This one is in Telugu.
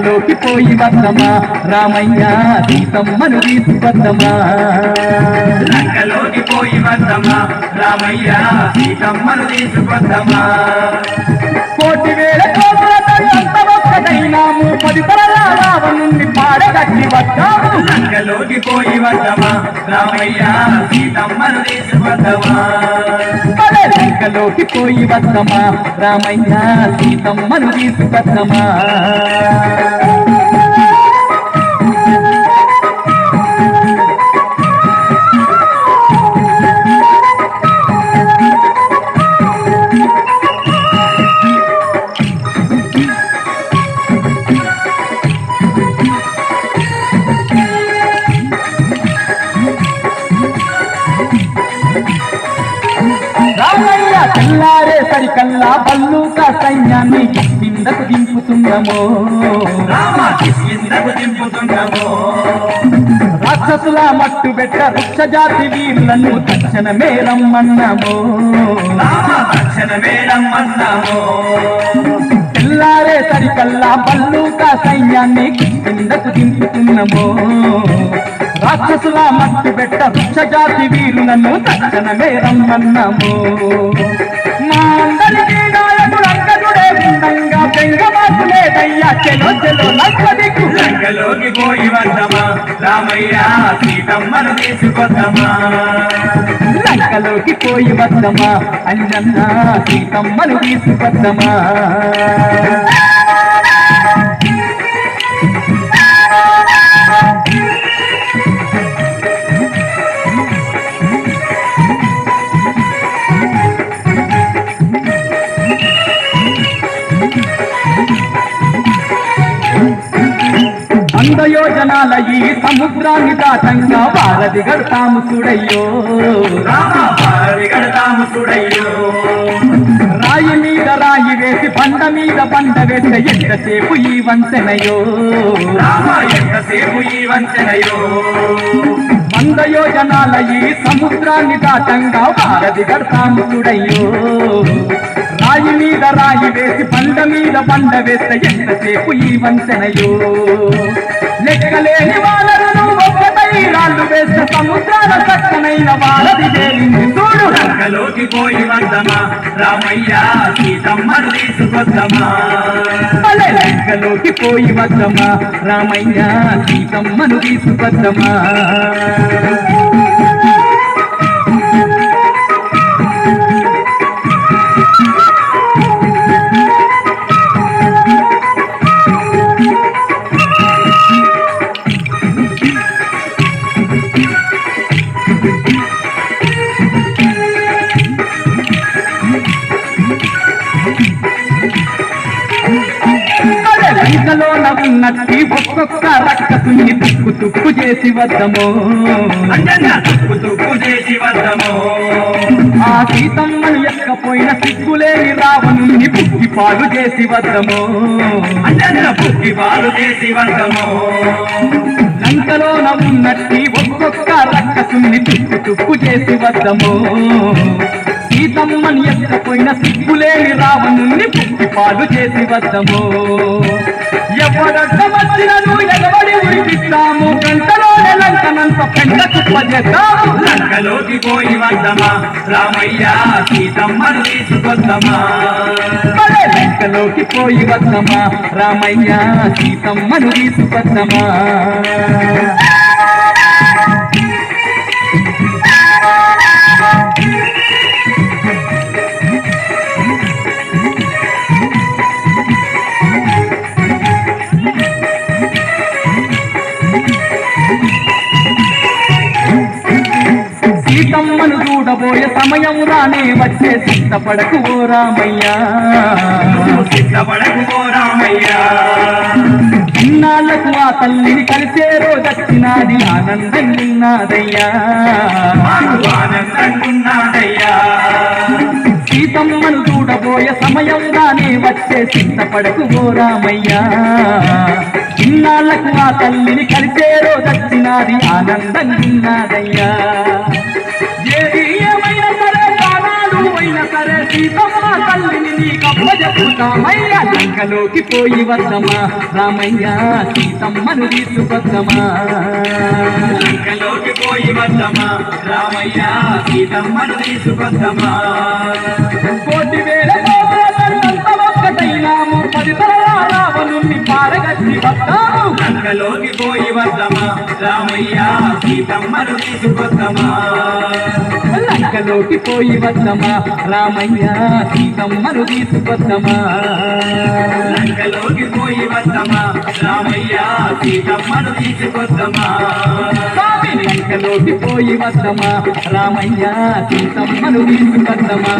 లోకి పోయి వద్దమా రామయ్య సీతమ్మను తీసుకొద్దమా లంకలోకి పోయి వద్దమా రామయ్య సీతమ్మను తీసుకొద్దమా పోయి వద్దాము లంకలోకి పోయి వద్దమా? రామయ్య సీతమ్మను తీసుకొద్దమా అరే పోయి వద్దమా? రామయ్య సీతమ్మను తీసుకొద్దమా రామయ్య తెల్లారే సరికల్లా బల్లూక సైన్యాన్ని కిందకు దింపుతున్నామో రాక్షసుల మట్టు పెట్ట వృక్ష జాతి వీరులను తక్షణమే రమ్మన్నామో. రామ తక్షణమే రమ్మన్నామో. తెల్లారే సరికల్లా బల్లూక సైన్యాన్ని కిందకు దింపుతున్నామో. రాక్షసుల మట్టు పెట్ట వృక్షజాతి వీరులను తక్షణమే రమ్మన్నాము. మా అందరి నాయకుడు అంకనుడే ఉండంగా బెంగ మాకు చెలో చెలో నక్క దిక్కు పోయి వద్దమా? రామయ్య సీతమ్మను తీసుకొద్దమా? లంకలోకి పోయి వద్దమా? అంజన్న సీతమ్మను తీసుకొద్దమా? అందయోజనాల ఈ సముద్రాన్ని దాటంగా భారతి గడతాము చూడయ్యో. రామ పారిగడతాము సుడయ్యో రాయి మీద రాయి వేసి బండ మీద బండ వేస్తే ఎంతసేపు ఈ వంతెనయో. రామ ఎంతసేపు ఈ వంచనయో వంద యోజనాల ఈ సముద్రాన్ని దాటంగా భారతి గడతాము చూడయ్యో రాయి మీద రాయి వేసి బండ మీద బండ వేస్తే ఎంతసేపు ఈ వంతెనయో. లెక్కలేని వాళ్ళను ఒక్కటై రాళ్ళు వేస్తే సముద్రాల చక్కనైన వారధి పోయి వద్దమా రామయ్య సీతమ్మను తీసుకొద్దమా లెక్కలోకి పోయి వద్దమా రామయ్య సీతమ్మను తీసుకొద్దమా ఒక్కొక్క రక్కసుని తుక్కు తుక్కు చేసి వద్దము. తుక్కు తుక్కు చేసి వద్దమో. ఆ సీతమ్మను ఎక్కపోయిన సిగ్గులేని రావణుని పుట్టి పాలు చేసి వద్దము. బుద్ధి పాలు చేసి వద్దమో. లంకలోన ఉన్నట్టి ఒక్కొక్క రక్కసుని తుక్కు తుక్కు చేసి వద్దము. సీతమ్మని ఎత్తపోయిన సిగ్గులేని రావణుని పుట్టి పాలు చేసి వద్దము. ఎవరొక్క వచ్చినను ఎగబడి ఉరిపిస్తాము గంటలో లంకనంత పెంట కుప్ప చేస్తాము. లంకలోకి పోయి వద్దమా? రామయ్య సీతమ్మను తీసుకొద్దమా? లంకలోకి పోయి వద్దమా? రామయ్య సీతమ్మను తీసుకొద్దమా? చూడబోయే సమయం రానే వచ్చే సిద్ధపడకు ఓ రామయ్యా. సిద్ధపడకు ఓ రామయ్య. ఇన్నాళ్ళకు ఆ తల్లిని కలిసే రోజొచ్చినాది ఆనందం నిన్నాదయ్యా మాకు ఆనందంగున్నాడయ్యా సీతమ్మను చూడబోయే సమయం రానే వచ్చే సిద్ధపడకు ఓ రామయ్యా. ఇన్నాళ్ళకు ఆ తల్లిని కలిసే రోజొచ్చినాది ఆనందం నిన్నాదయ్యా సీతమ్మ తల్లిని నీ కప్ప చెప్పుతామయ్య లంకలోకి పోయి వద్దమా రామయ్య సీతమ్మను తీసుకొద్దమా లంకలోకి పోయి వద్దమా రామయ్య సీతమ్మను తీసుకొద్దమా రామయ్య సీతమ్మను పోయి వద్దమా రామయ్య సీతమ్మను తీసుకొద్దమా లంకలోకి పోయి వద్దమా రామయ్య సీతమ్మను స్వామి! లంకలోకి పోయి వద్దమా రామయ్య సీతమ్మను తీసుకొద్దమా